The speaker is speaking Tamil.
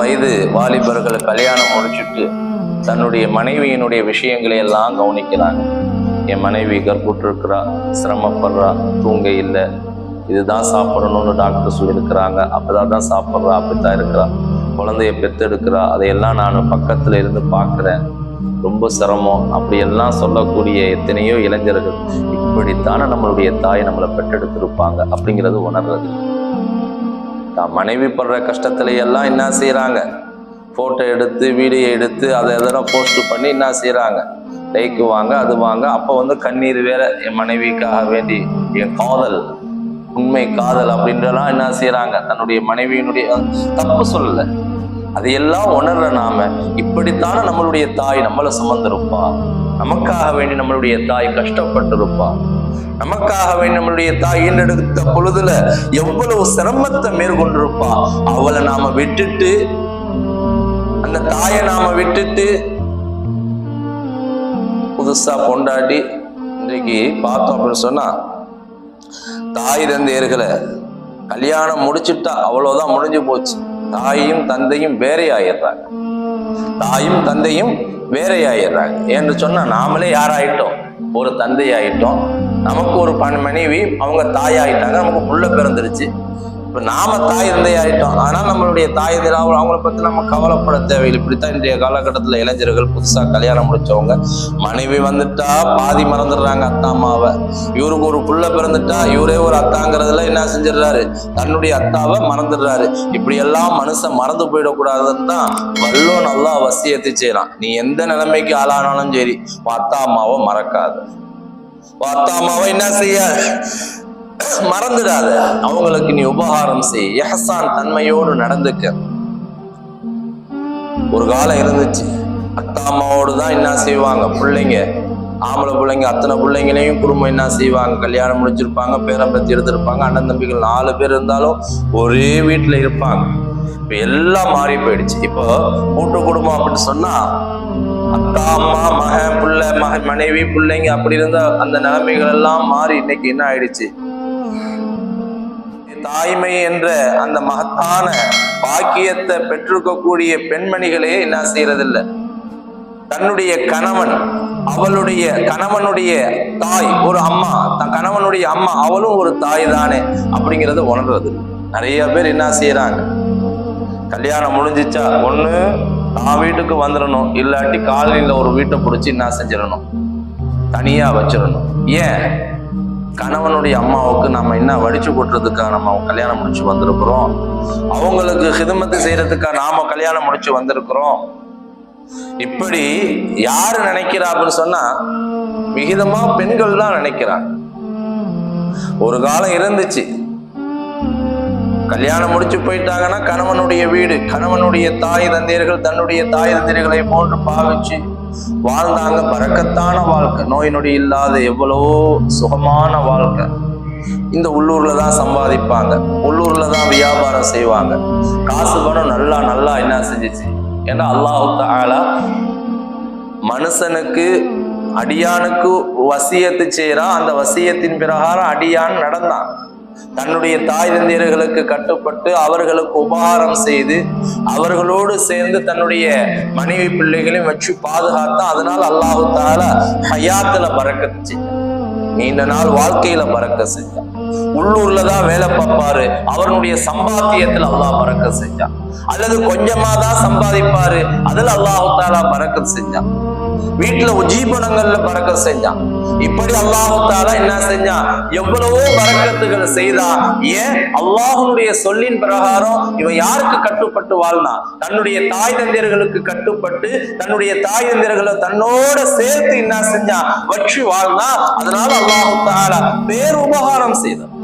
வயது வாலிபர்கள் கல்யாணம் முடிச்சுட்டு தன்னுடைய மனைவியினுடைய விஷயங்களை எல்லாம் கவனிக்கிறாங்க. என் மனைவி கர்ப்புற்றிருக்கிறா சிரமப்படுறா தூங்க இல்லை. இதுதான் சாப்பிடணும்னு டாக்டர் சொல்லியிருக்கிறாங்க. அப்பதான் தான் சாப்பிட்றா அப்படித்தான் இருக்கிறா. குழந்தைய பெற்றெடுக்கிறா. அதையெல்லாம் நான் பக்கத்தில் இருந்து பார்க்குறேன். ரொம்ப சிரமம். அப்படியெல்லாம் சொல்லக்கூடிய எத்தனையோ இளைஞர்கள் இப்படித்தானே நம்மளுடைய தாய் நம்மளை பெற்றெடுத்திருப்பாங்க அப்படிங்கிறது உணர்றது. தான். மனைவி படுற கஷ்டத்துல எல்லாம் என்ன செய்கிறாங்க ஃபோட்டோ எடுத்து வீடியோ எடுத்து அதை எதனா போஸ்ட் பண்ணி என்ன செய்கிறாங்க லைக்கு வாங்க அது வாங்க. அப்போ வந்து கண்ணீர் வேற என் மனைவிக்காக வேண்டி என் காதல் உண்மை காதல் அப்படின்றலாம் என்ன செய்கிறாங்க தன்னுடைய மனைவியினுடைய தப்பு சொல்லலை. அதையெல்லாம் உணர்ற நாம இப்படித்தானே நம்மளுடைய தாய் நம்மளை சுமந்திருப்பா. நமக்காக வேண்டி நம்மளுடைய தாய் கஷ்டப்பட்டிருப்பா. நமக்காக நம்மளுடைய தாய் ஈண்டெடுத்த பொழுதுல எவ்வளவு சிரமத்தை மேற்கொண்டிருப்பா? அவளை நாம விட்டுட்டு அந்த தாயை நாம விட்டுட்டு புதுசா கொண்டாடி இன்றைக்கு பார்த்தோம் அப்படின்னு சொன்னா தாய் தந்தையர்களை கல்யாணம் முடிச்சுட்டா அவ்வளவுதான் முடிஞ்சு போச்சு. தாயும் தந்தையும் வேறே தாயும் தந்தையும் வேறே ஆயிடுறாங்க என்று சொன்னா நாமளே யாராயிட்டோம்? ஒரு தந்தை ஆயிட்டோம் நமக்கு ஒரு பண் மனைவி அவங்க தாயாயிட்டாங்க நமக்கு புள்ள பிறந்துருச்சு. இப்போ நாம தாய் தந்தை ஆகிட்டோம் ஆனால் நம்மளுடைய தாய் தந்தை அவங்கள பற்றி நம்ம கவலைப்பட தேவையில்லை. இப்படித்தான் இன்றைய காலகட்டத்தில் இளைஞர்கள் புதுசாக கல்யாணம் முடிச்சவங்க. மனைவி வந்துட்டா பாதி மறந்துடுறாங்க அத்தா அம்மாவை. இவருக்கு ஒரு புள்ள பிறந்துட்டா இவரே ஒரு அத்தாங்கிறதுல என்ன செஞ்சிடுறாரு? தன்னுடைய அத்தாவை மறந்துடுறாரு. இப்படி எல்லாம் மனுஷன் மறந்து போயிடக்கூடாதுன்னு தான் வல்லோ நல்லா வசியத்தை செய்யறான் நீ எந்த நிலைமைக்கு ஆளானாலும் சரி அத்தா அம்மாவை மறக்காது. உன் அத்தா அம்மாவை என்ன செய்ய? மறந்துடாத. அவங்களுக்கு நீ உபகாரம் செய். எஹசான் தன்மையோடு நடந்துக்க. ஒரு காலம் இருந்துச்சு. அத்தா அம்மாவோடு தான் என்ன செய்வாங்க? பிள்ளைங்க ஆம்பளை பிள்ளைங்க அத்தனை பிள்ளைங்களையும் குடும்பம் என்ன செய்வாங்க? கல்யாணம் முடிச்சிருப்பாங்க பேரம் பத்தி எடுத்திருப்பாங்க. அண்ணன் தம்பிகள் நாலு பேர் இருந்தாலும் ஒரே வீட்டில் இருப்பாங்க. இப்போ எல்லாம் மாறி போயிடுச்சு. இப்போ கூட்டு குடும்பம் அப்படின்னு சொன்னா அக்கா அம்மா மகன் புள்ள மக மனைவி பிள்ளைங்க அப்படி இருந்த அந்த நிலைமைகள் எல்லாம் மாறி இன்னைக்கு என்ன ஆயிடுச்சு? தாய்மை என்ற அந்த மகத்தான பாக்கியத்தை பெற்றிருக்கக்கூடிய பெண்மணிகளே என்ன செய்யறதில்ல. தன்னுடைய கணவன் அவளுடைய கணவனுடைய தாய் ஒரு அம்மா தன் கணவனுடைய அம்மா அவளும் ஒரு தாய் தானே அப்படிங்கிறத உணர்றது நிறைய பேர் என்ன செய்யறாங்க? கல்யாணம் முடிஞ்சிச்சா ஒண்ணு நான் வீட்டுக்கு வந்துடணும் இல்லாட்டி காலனியில் ஒரு வீட்டை பிடிச்சி என்ன செஞ்சிடணும். தனியாக வச்சிடணும். ஏன்? கணவனுடைய அம்மாவுக்கு நம்ம என்ன வடிச்சு கொட்டுறதுக்காக நம்ம கல்யாணம் முடிச்சு வந்திருக்கிறோம்? அவங்களுக்கு ஹிதமத்து செய்யறதுக்காக நாம கல்யாணம் முடிச்சு வந்திருக்கிறோம். இப்படி யாரு நினைக்கிறா அப்படின்னு சொன்னா விகிதமா பெண்கள் தான் நினைக்கிறாங்க. ஒரு காலம் இருந்துச்சு. கல்யாணம் முடிச்சு போயிட்டாங்கன்னா கணவனுடைய வீடு கணவனுடைய தாய் தந்தையர்கள் தன்னுடைய தாய் தந்தையர்களை போன்று பாவிச்சு வாழ்ந்தாங்க. பறக்கத்தான வாழ்க்கை. நோய் நொடி இல்லாத எவ்வளவோ சுகமான வாழ்க்கை. இந்த உள்ளூர்ல தான் சம்பாதிப்பாங்க. உள்ளூர்ல தான் வியாபாரம் செய்வாங்க. காசு பணம் நல்லா நல்லா என்ன செஞ்சிச்சு? ஏன்னா அல்லாஹு தஆலா மனுஷனுக்கு அடியானுக்கு வசியத்து செய்யறான் அந்த வசியத்தின் பிரகாரம் அடியான் நடந்தான். தன்னுடைய தாய் தந்தையர்களுக்கு கட்டுப்பட்டு அவர்களுக்கு உபகாரம் செய்து அவர்களோடு சேர்ந்து தன்னுடைய மனைவி பிள்ளைகளையும் வச்சு பாதுகாத்தான் அதனால் அல்லாஹு தால ஹயாத்துல பறக்க செஞ்சான் நீண்ட நாள் வாழ்க்கையில பறக்க செஞ்சான் உள்ளூர்ல தான் வேலை பார்ப்பாரு. அவருடைய சம்பாத்தியத்துல அல்லாஹ் பறக்க செஞ்சான் அல்லது கொஞ்சமா தான் சம்பாதிப்பாரு. அதுல அல்லாஹு தாலா பறக்க செஞ்சான் வீட்டுல உஜீபனங்கள்ல பறக்க செஞ்சான். இப்படி அல்லாஹால என்ன செஞ்சான்? எவ்வளவோ பறக்கத்துகள் செய்தான் ஏன்? அல்லாஹனுடைய சொல்லின் பிரகாரம் இவன் யாருக்கு கட்டுப்பட்டு வாழ்ந்தான்? தன்னுடைய தாய் தந்திரர்களுக்கு கட்டுப்பட்டு தன்னுடைய தாய் தந்திரர்களை தன்னோட சேர்த்து என்ன செஞ்சான்? வச்சு வாழ்ந்தான். அதனால அல்லாஹு தாலா பேர் உபகாரம் செய்தான்.